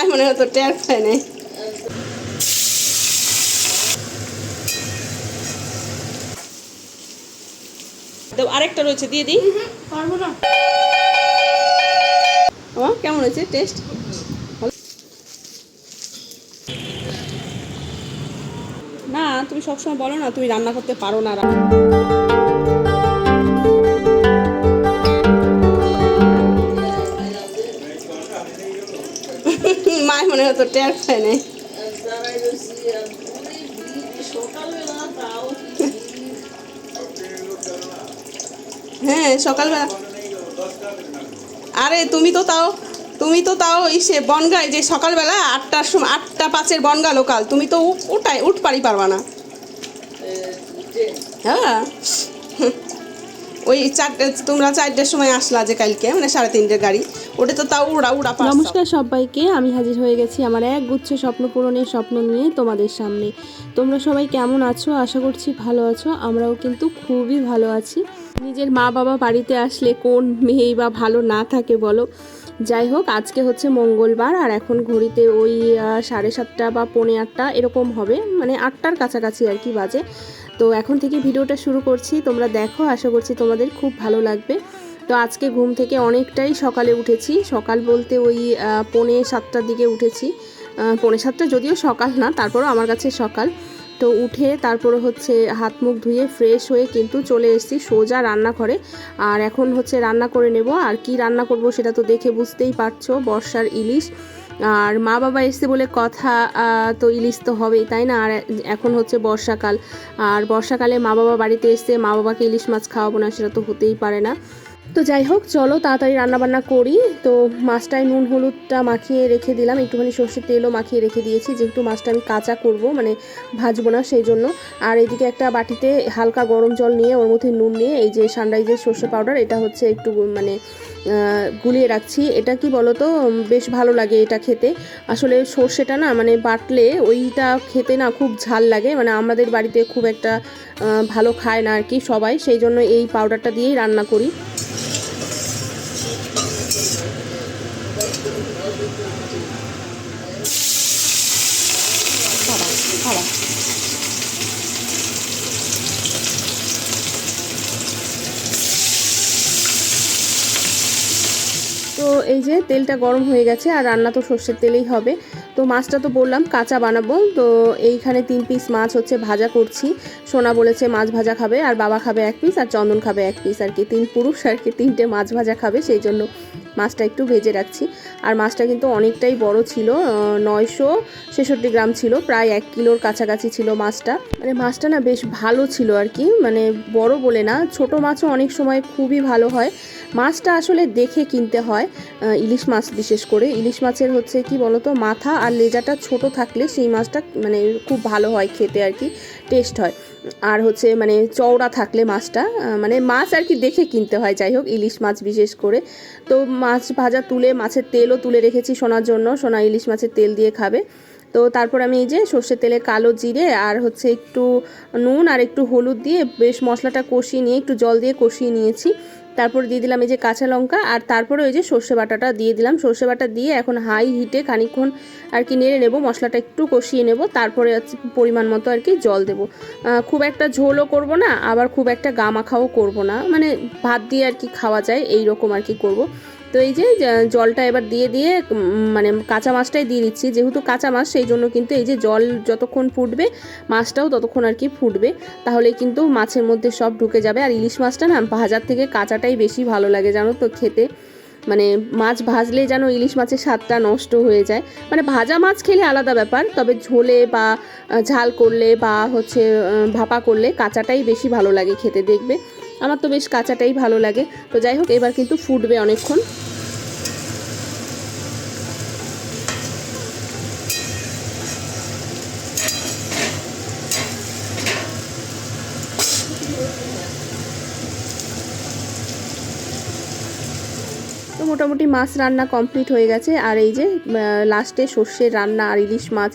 মায় মনে হতো টের পায় নাই। আরেকটা রয়েছে দিয়ে দিই। পারব না। ও কেমন হয়েছে? টেস্ট না তুমি সবসময় বলো না তুমি রান্না করতে পারো না। মনে টের পায় নাই। হ্যাঁ সকালবেলা। আরে, তুমি তো তাও, তুমি তো তাও ইসে বনগায় যে সকালবেলা আটটার সময়, আটটা পাঁচের বনগা লোকাল তুমি তো উ- উঠাই উঠ পারি পারবা না। হ্যাঁ। ওই চারটে, তোমরা চারটের সময় আসলা যে কালকে মানে সাড়ে তিনটের গাড়ি। ওটা তো তাও উড়া উড়া নমস্কার সবাইকে, আমি হাজির হয়ে গেছি আমার এক গুচ্ছ স্বপ্ন পূরণের স্বপ্ন নিয়ে তোমাদের সামনে। তোমরা সবাই কেমন আছো? আশা করছি ভালো আছো, আমরাও কিন্তু খুবই ভালো আছি। নিজের মা বাবা বাড়িতে আসলে কোন মেয়েই বা ভালো না থাকে বলো। যাই হোক, আজকে হচ্ছে মঙ্গলবার, আর এখন ঘড়িতে ওই সাড়ে সাতটা বা পৌনে আটটা এরকম হবে মানে আটটার কাছাকাছি আর কি বাজে। তো এখন থেকে ভিডিওটা শুরু করছি। তোমরা দেখো, আশা করছি তোমাদের খুব ভালো লাগবে। তো আজকে ঘুম থেকে অনেকটাই সকালে উঠেছি। সকাল বলতে ওই পৌনে সাতটার দিকে উঠেছি। পৌনে সাতটা যদিও সকাল না, তারপরও আমার কাছে সকাল। তো উঠে তারপরে হচ্ছে হাত মুখ ধুয়ে ফ্রেশ হয়ে কিন্তু চলে এসেছি সোজা রান্নাঘরে। আর এখন হচ্ছে রান্না করে নেব। আর কি রান্না করব সেটা তো দেখে বুঝতেই পারছ, বর্ষার ইলিশ। আর মা বাবা এসছে বলে কথা তো ইলিশ তো হবেই, তাই না? আর এখন হচ্ছে বর্ষাকাল। আর বর্ষাকালে মা বাবা বাড়িতে এসছে মা বাবাকে ইলিশ মাছ খাওয়াবো না, সেটা তো হতেই পারে না। তো যাই হোক, চলো তাড়াতাড়ি রান্নাবান্না করি। তো মাছটায় নুন, হলুদটা মাখিয়ে রেখে দিলাম। একটুখানি সর্ষের তেলও মাখিয়ে রেখে দিয়েছি। যেহেতু মাছটা আমি কাঁচা করব মানে ভাজবো না সেই জন্য। আর এদিকে একটা বাটিতে হালকা গরম জল নিয়ে ওর মধ্যে নুন নিয়ে, এই যে সানরাইজের সর্ষে পাউডার এটা হচ্ছে একটু মানে গুলিয়ে রাখছি। এটা কি বলো তো বেশ ভালো লাগে এটা খেতে। আসলে সর্ষেটা না মানে বাটলে ওইটা খেতে না খুব ঝাল লাগে। মানে আমাদের বাড়িতে খুব একটা ভালো খায় না আর কি সবাই। সেই জন্য এই পাউডারটা দিয়েই রান্না করি। তো এই যে তেলটা গরম হয়ে গেছে আর রান্না তো সর্ষের তেলেই হবে। তো মাছটা তো বললাম কাঁচা বানাবো। তো এইখানে তিন পিস মাছ হচ্ছে ভাজা করছি। সোনা বলেছে মাছ ভাজা খাবে আর বাবা খাবে এক পিস আর চন্দন খাবে এক পিস আর কি। তিন পুরুষ আর কি তিনটে মাছ ভাজা খাবে, সেই জন্য মাছটা একটু ভেজে রাখছি। আর মাছটা কিন্তু অনেকটাই বড় ছিল নয়শো ছেষট্টি গ্রাম ছিল, প্রায় এক কিলোর কাছাকাছি ছিল মাছটা। মানে মাছটা না বেশ ভালো ছিল আর কি মানে বড় বলে না, ছোট মাছও অনেক সময় খুবই ভালো হয়। মাছটা আসলে দেখে কিনতে হয় ইলিশ মাছ বিশেষ করে। ইলিশ মাছের হচ্ছে কি বলতো, মাথা আর লেজাটা ছোট থাকলে সেই মাছটা মানে খুব ভালো হয় খেতে আর কি টেস্ট হয়। আর হচ্ছে মানে চওড়া থাকলে মাছটা মানে মাছ আর কি দেখে কিনতে হয়, যাই হোক ইলিশ মাছ বিশেষ করে। তো মাছ ভাজা তুলে, মাছের তেলও তুলে রেখেছি সোনার জন্য, সোনা ইলিশ মাছের তেল দিয়ে খাবে। তো তারপর আমি এই যে সর্ষের তেলে কালো জিরে আর হচ্ছে একটু নুন আর একটু হলুদ দিয়ে বেশ মশলাটা কষিয়ে নিয়ে, একটু জল দিয়ে কষিয়ে নিয়েছি। তারপর দিয়ে দিলাম এই যে কাঁচা লঙ্কা, আর তারপরে ওই যে সর্ষে বাটাটা দিয়ে দিলাম। সর্ষে বাটা দিয়ে এখন হাই হিটে খানিকক্ষণ আর কি নেড়ে নেব, মশলাটা একটু কষিয়ে নেব, তারপরে পরিমাণ মতো আর কি জল দেবো। খুব একটা ঝোলও করব না, আবার খুব একটা গামাখাও করব না। মানে ভাত দিয়ে আর কি খাওয়া যায় এই রকম আর কি করব। তো এই যে জলটা এবার দিয়ে দিয়ে মানে কাঁচা মাছটাই দিয়ে দিচ্ছি। যেহেতু কাঁচা মাছ, সেই জন্য কিন্তু এই যে জল যতক্ষণ ফুটবে, মাছটাও ততক্ষণ আর কি ফুটবে। তাহলে কিন্তু মাছের মধ্যে সব ঢুকে যাবে। আর ইলিশ মাছটা না, ভাজার থেকে কাঁচাটাই বেশি ভালো লাগে, জানো তো, খেতে। মানে মাছ ভাজলে যেন ইলিশ মাছের স্বাদটা নষ্ট হয়ে যায়। মানে ভাজা মাছ খেলে আলাদা ব্যাপার, তবে ঝোলে বা ঝাল করলে বা হচ্ছে ভাপা করলে কাঁচাটাই বেশি ভালো লাগে খেতে, দেখবে। আমার তো বেশ কাঁচাটাই ভালো লাগে। তো যাই হোক এবার কিন্তু ফুটবে অনেকক্ষণ। তো মোটামুটি মাছ রান্না কমপ্লিট হয়ে গেছে। আর এই যে লাস্টে সর্ষের রান্না আর ইলিশ মাছ,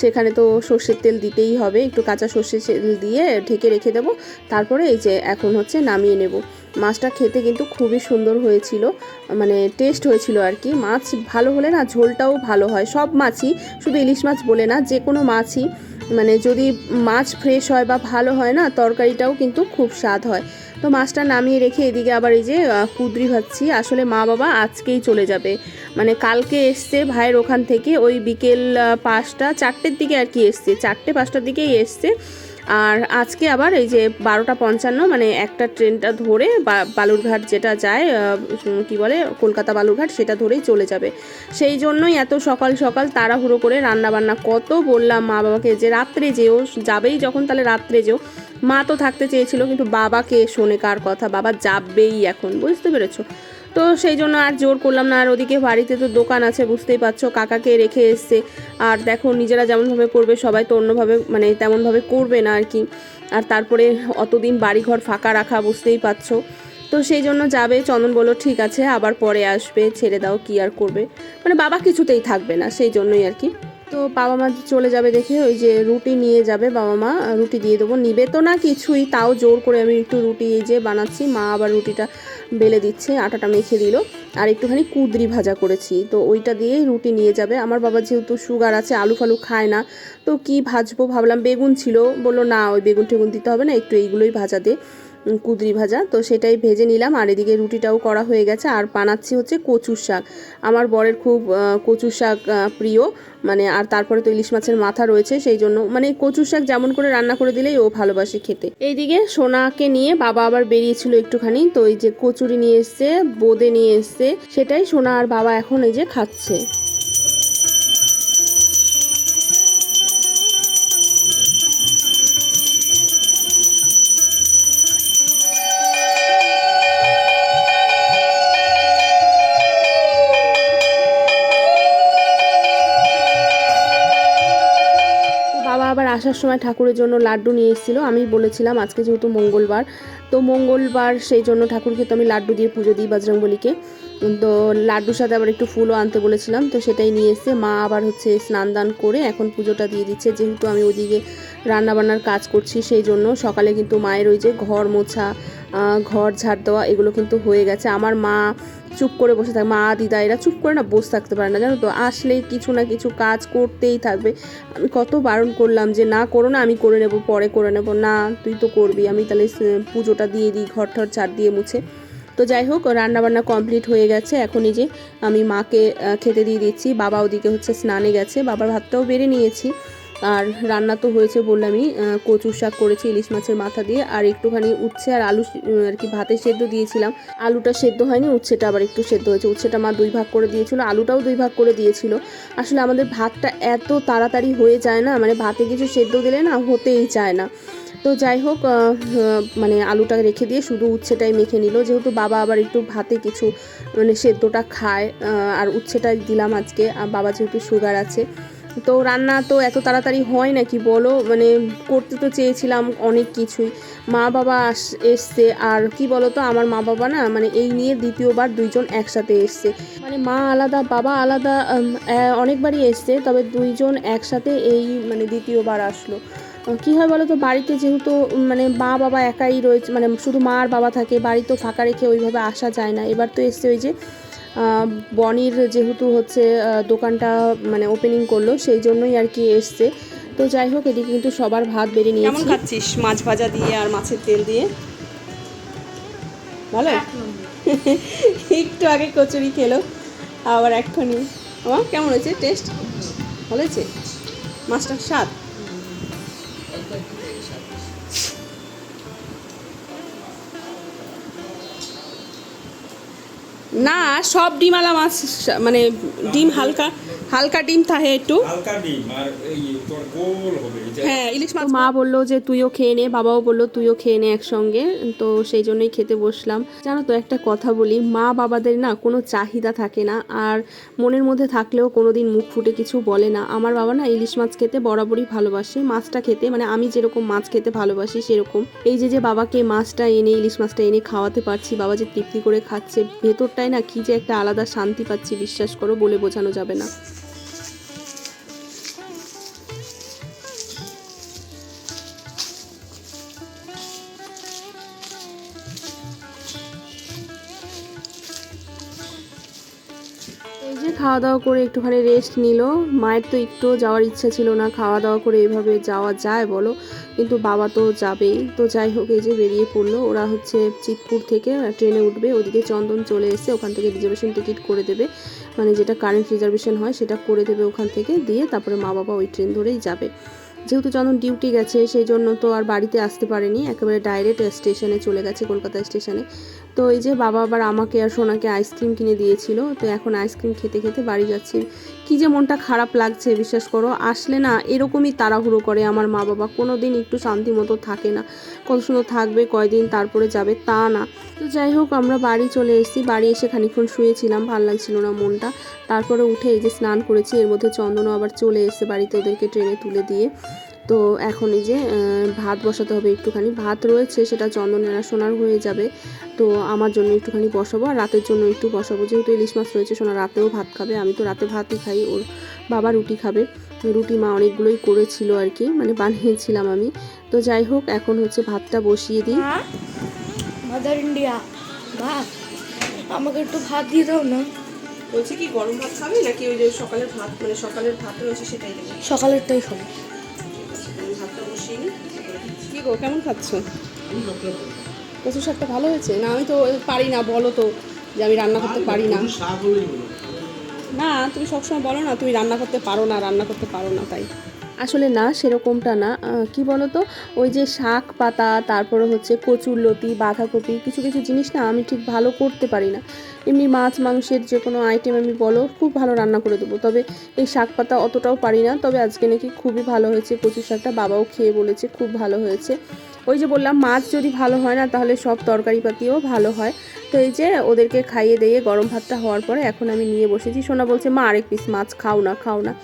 সেখানে তো সর্ষের তেল দিতেই হবে। একটু কাঁচা সর্ষের তেল দিয়ে ঢেকে রেখে দেবো। তারপরে এই যে, এখন হচ্ছে নামিয়ে নেব। মাছটা খেতে কিন্তু খুবই সুন্দর হয়েছিল। মানে টেস্ট হয়েছিল আর কি। মাছ ভালো হলে না ঝোলটাও ভালো হয়। সব মাছই, শুধু ইলিশ মাছ বলে না, যে কোনো মাছই। মানে যদি মাছ ফ্রেশ হয় বা ভালো হয় না, তরকারিটাও কিন্তু খুব স্বাদ হয়। তো মাছটা নামিয়ে রেখে এদিকে আবার এই যে কুদরি ভাবছি আসলে মা বাবা আজকেই চলে যাবে। মানে কালকে এসছে ভাইয়ের ওখান থেকে, ওই বিকেল পাঁচটা, চারটের দিকে আর কি এসছে। চারটে, পাঁচটার দিকেই এসছে। আর আজকে আবার এই যে বারোটা পঞ্চান্ন মানে একটা ট্রেনটা ধরে বালুরঘাট যেটা যায় কি বলে, কলকাতা বালুরঘাট, সেটা ধরেই চলে যাবে। সেই জন্যই এত সকাল সকাল তাড়াহুড়ো করে রান্না বান্না কত বললাম মা বাবাকে যে রাত্রে যেও, যাবেই যখন তাহলে রাত্রে যেও। মা তো থাকতে চেয়েছিল, কিন্তু বাবাকে শোনে কার কথা? বাবা যাবেই এখন, বুঝতে পেরেছ? তো সেই জন্য আর জোর করলাম না। আর ওদিকে বাড়িতে তো দোকান আছে, বুঝতেই পারছ। কাকাকে রেখে এসছে। আর দেখো, নিজেরা যেমনভাবে করবে, সবাই তো অন্যভাবে মানে তেমনভাবে করবে না আর কি। আর তারপরে অতদিন বাড়িঘর ফাঁকা রাখা, বুঝতেই পারছ। তো সেই জন্য যাবে। চন্দন বলল, ঠিক আছে, আবার পরে আসবে। ছেড়ে দাও, কি আর করবে? মানে বাবা কিছুতেই থাকবে না, সেই জন্যই আর কি। তো বাবা মা চলে যাবে দেখে ওই যে রুটি নিয়ে যাবে বাবা মা রুটি দিয়ে দেবো। নিবে তো না কিছুই, তাও জোর করে আমি একটু রুটি এই যে বানাচ্ছি, মা আবার রুটিটা বেলে দিচ্ছে, আটাটা মেখে দিল। আর একটুখানি কুদরি ভাজা করেছি, তো ওইটা দিয়েই রুটি নিয়ে যাবে। আমার বাবা যেহেতু সুগার আছে, আলু ফালু খায় না, তো কি ভাজবো ভাবলাম, বেগুন ছিল, বলল না, ওই বেগুন টেগুন দিতে হবে না, একটু এইগুলোই ভাজা দে। কুদরি ভাজা, তো সেটাই ভেজে নিলাম। আর এদিকে রুটিটাও করা হয়ে গেছে। আর বানাচ্ছি হচ্ছে কচুর শাক। আমার বরের খুব কচুর শাক প্রিয়। মানে আর তারপরে তো ইলিশ মাছের মাথা রয়েছে, সেই জন্য মানে কচুর শাক যেমন করে রান্না করে দিলেই ও ভালোবাসে খেতে। এইদিকে সোনাকে নিয়ে বাবা আবার বেরিয়েছিল একটুখানি, তো এই যে কচুরি নিয়ে এসছে, বোদে নিয়ে এসছে, সেটাই সোনা আর বাবা এখন এই যে খাচ্ছে। আসার সময় ঠাকুরের জন্য লাড্ডু নিয়ে এসেছিল। আমি বলেছিলাম আজকে যেহেতু মঙ্গলবার, তো মঙ্গলবার সেই জন্য ঠাকুরকে তো আমি লাড্ডু দিয়ে পুজো দিই বজরংবলীকে। তো লাড্ডুর সাথে আবার একটু ফুলও আনতে বলেছিলাম, তো সেটাই নিয়ে এসে মা আবার হচ্ছে স্নান দান করে এখন পুজোটা দিয়ে দিচ্ছে। যেহেতু আমি ওদিকে রান্নাবান্নার কাজ করছি, সেই জন্য সকালে কিন্তু মায়ের ওই যে ঘর মোছা ঘর ঝাড় দেওয়া, এগুলো কিন্তু হয়ে গেছে। আমার মা চুপ করে বসে থাকে, মা, দিদা, এরা চুপ করে না বসে থাকতে পারে না, জানো তো? আসলে কিছু না কিছু কাজ করতেই থাকবে। আমি কত বারণ করলাম যে, না, করো না, আমি করে নেব, পরে করে নেব। না, তুই তো করবি, আমি তাহলে পুজোটা দিয়ে দিই, ঘর ঠর ঝাড় দিয়ে মুছে। তো যাই হোক, রান্নাবান্না কমপ্লিট হয়ে গেছে। এখন এই যে আমি মাকে খেতে দিয়ে দিচ্ছি। বাবা ওদিকে হচ্ছে স্নানে গেছে। বাবার ভাতটাও বেড়ে নিয়েছি। আর রান্না তো হয়েছে বললামই কচুর শাক করেছি ইলিশ মাছের মাথা দিয়ে। আর একটুখানি উচ্ছে আর আলু আর কি ভাতে সেদ্ধ দিয়েছিলাম। আলুটা সেদ্ধ হয়নি, উচ্ছেটা আবার একটু সেদ্ধ হয়েছে। উচ্ছেটা মা দুই ভাগ করে দিয়েছিল, আলুটাও দুই ভাগ করে দিয়েছিল। আসলে আমাদের ভাতটা এত তাড়াতাড়ি হয়ে যায় না মানে ভাতে কিছু সেদ্ধ দিলে না হতেই চায় না। তো যাই হোক মানে আলুটা রেখে দিয়ে শুধু উচ্ছেটাই মেখে নিল। যেহেতু বাবা আবার একটু ভাতে কিছু মানে সেদ্ধটা খায় আর উচ্ছেটাই দিলাম আজকে। আর বাবা যেহেতু সুগার আছে, তো রান্না তো এত তাড়াতাড়ি হয় নাকি বলো? মানে করতে তো চেয়েছিলাম অনেক কিছুই। মা বাবা এসছে, আর কি বলো তো আমার মা বাবা না মানে এই নিয়ে দ্বিতীয়বার দুইজন একসাথে এসছে। মানে মা আলাদা, বাবা আলাদা অনেকবারই এসছে, তবে দুইজন একসাথে এই মানে দ্বিতীয়বার আসলো। কি হয় বলো তো বাড়িতে যেহেতু মানে মা বাবা একাই রয়েছে মানে শুধু মা আর বাবা থাকে বাড়ি তো ফাঁকা রেখে ওইভাবে আসা যায় না। এবার তো এসছে ওই যে বনির যেহেতু হচ্ছে দোকানটা মানে ওপেনিং করল সেই জন্যই আর কি এসছে। তো যাই হোক এদিকে কিন্তু সবার ভাত বেড়ে কেমন খাচ্ছিস? মাছ ভাজা দিয়ে আর মাছের তেল দিয়ে? ভালো? একটু আগে কচুরি খেলো আবার এক্ষুনি আমার কেমন হয়েছে? টেস্ট ভালো হয়েছে? মাছটার স্বাদ? না সব ডিমালা মাছ মানে ডিম হালকা। হালকা ডিম থাকে একটু। হালকা ডিম আর এই তোর গোল হবে হ্যাঁ ইলিশ মাছ মা বলল যে তুইও খেয়ে নে বাবাও বলল তুইও খেয়ে নে একসঙ্গে তো সেই জন্যই খেতে বসলাম। জানো তো একটা কথা বলি মা বাবাদের না কোনো চাহিদা থাকে না আর মনের মধ্যে থাকলেও কোনো দিন মুখ ফুটে কিছু বলে না। আমার বাবা না ইলিশ মাছ খেতে বরাবরই ভালোবাসে মাছটা খেতে মানে আমি যেরকম মাছ খেতে ভালোবাসি সেরকম। এই যে যে বাবাকে মাছটা এনে ইলিশ মাছটা এনে খাওয়াতে পারছি বাবা যে তৃপ্তি করে খাচ্ছে ভেতরটায় না কি যে একটা আলাদা শান্তি পাচ্ছি বিশ্বাস করো বলে বোঝানো যাবে না। খাওয়া দাওয়া করে একটুখানি রেস্ট নিল। মায়ের তো একটু যাওয়ার ইচ্ছা ছিল না খাওয়া দাওয়া করে এভাবে যাওয়া যায় বলো। কিন্তু বাবা তো যাবেই। তো যাই হোক, এই যে বেরিয়ে পড়ল। ওরা হচ্ছে চিতপুর থেকে ট্রেনে উঠবে। ওদিকে চন্দন চলে এসে ওখান থেকে রিজার্ভেশন টিকিট করে দেবে। মানে যেটা কারেন্ট রিজার্ভেশন হয়, সেটা করে দেবে ওখান থেকে। দিয়ে তারপরে মা বাবা ওই ট্রেন ধরেই যাবে। যেহেতু চন্দন ডিউটি গেছে, সেই জন্য তো আর বাড়িতে আসতে পারেনি। একেবারে ডাইরেক্ট স্টেশনে চলে গেছে কলকাতা স্টেশনে তো এই যে বাবা আবার আমাকে আর সোনাকে আইসক্রিম কিনে দিয়েছিল, তো এখন আইসক্রিম খেতে খেতে বাড়ি যাচ্ছি। কি যে মনটা খারাপ লাগছে, বিশ্বাস করো। আসলে না, এরকমই তাড়াহুড়ো করে আমার মা বাবা কোনো দিন একটু শান্তি মতো থাকে না। কত সুন্দর থাকবে, কয়দিন তারপরে যাবে তা না। তো যাই হোক, আমরা বাড়ি চলে এসেছি। বাড়ি এসে খানিক্ষণ শুয়েছিলাম, ভালো লাগছিল না মনটা। তারপরে উঠে এই যে স্নান করেছি, এর মধ্যে চন্দনও আবার চলে এসেছে বাড়িতে ওদেরকে ট্রেনে তুলে দিয়ে। তো এখন এই যে ভাত বসাতে হবে একটুখানি। ভাত রয়েছে সেটা চন্দনের সোনার হয়ে যাবে। তো আমার জন্য একটুখানি বসাবো আর রাতের জন্য একটু বসাবো। যেহেতু ইলিশ মাছ রয়েছে সোনা রাতেও ভাত খাবে। আমি তো রাতে ভাতই খাই ওর বাবা রুটি খাবে। রুটি মা অনেকগুলোই করেছিল আর কি মানে বানিয়েছিলাম আমি। তো যাই হোক এখন হচ্ছে ভাতটা বসিয়ে দিই। মাদার ইন্ডিয়া ভাত আমাকে একটু ভাত দিয়ে দাও না। বলছি কি গরম ভাত খাবে? নাকি ওই যে সকালের ভাত মানে সকালের ভাত রয়েছে সেটাই দেবে? সকালেরটাই খাব। কি গো কেমন খাচ্ছ? কচুর শাকটা ভালো হয়েছে? না আমি তো পারি না বলো তো যে আমি রান্না করতে পারি না। না তুমি সবসময় বলো না তুমি রান্না করতে পারো না রান্না করতে পারো না তাই। আসলে না, সেরকমটা না। কি বলতো? ওই যে শাক পাতা, তারপরে হচ্ছে কচুর লতি, বাঁধাকপি, কিছু কিছু জিনিস না আমি ঠিক ভালো করতে পারি না। এমনি মাছ, মাংসের যে কোনো আইটেম আমি বলো, খুব ভালো রান্না করে দেবো। তবে এই শাক পাতা অতটাও পারি না। তবে আজকে নাকি খুবই ভালো হয়েছে কচু শাকটা বাবাও খেয়ে বলেছে, খুব ভালো হয়েছে। ওই যে বললাম, মাছ যদি ভালো হয় না, তাহলে সব তরকারি পাতিও ভালো হয়। তো এই যে ওদেরকে খাইয়ে দিয়ে গরম ভাতটা হওয়ার পরে এখন আমি নিয়ে বসেছি। সোনা বলছে, মা, আরেক পিস মাছ, খাও না খাও না।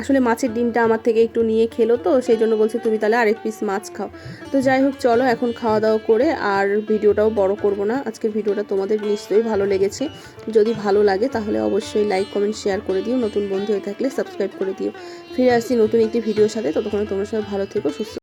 আসলে মাছের ডিমটা আমার থেকে একটু নিয়ে খেলো তো সেই জন্য বলছে তুমি তাহলে আরেক পিস মাছ খাও। তো যাই হোক, চলো এখন খাওয়া দাওয়া করে আর ভিডিওটাও বড় করব না। আজকের ভিডিওটা তোমাদের নিশ্চয়ই ভালো লেগেছে। যদি ভালো লাগে তাহলে অবশ্যই লাইক কমেন্ট শেয়ার করে দিও। নতুন বন্ধু হয়ে থাকলে সাবস্ক্রাইব করে দিও। ফিরে আসছি নতুন একটি ভিডিওর সাথে। ততক্ষণে তোমার সবাই ভালো থেকো, সুস্থ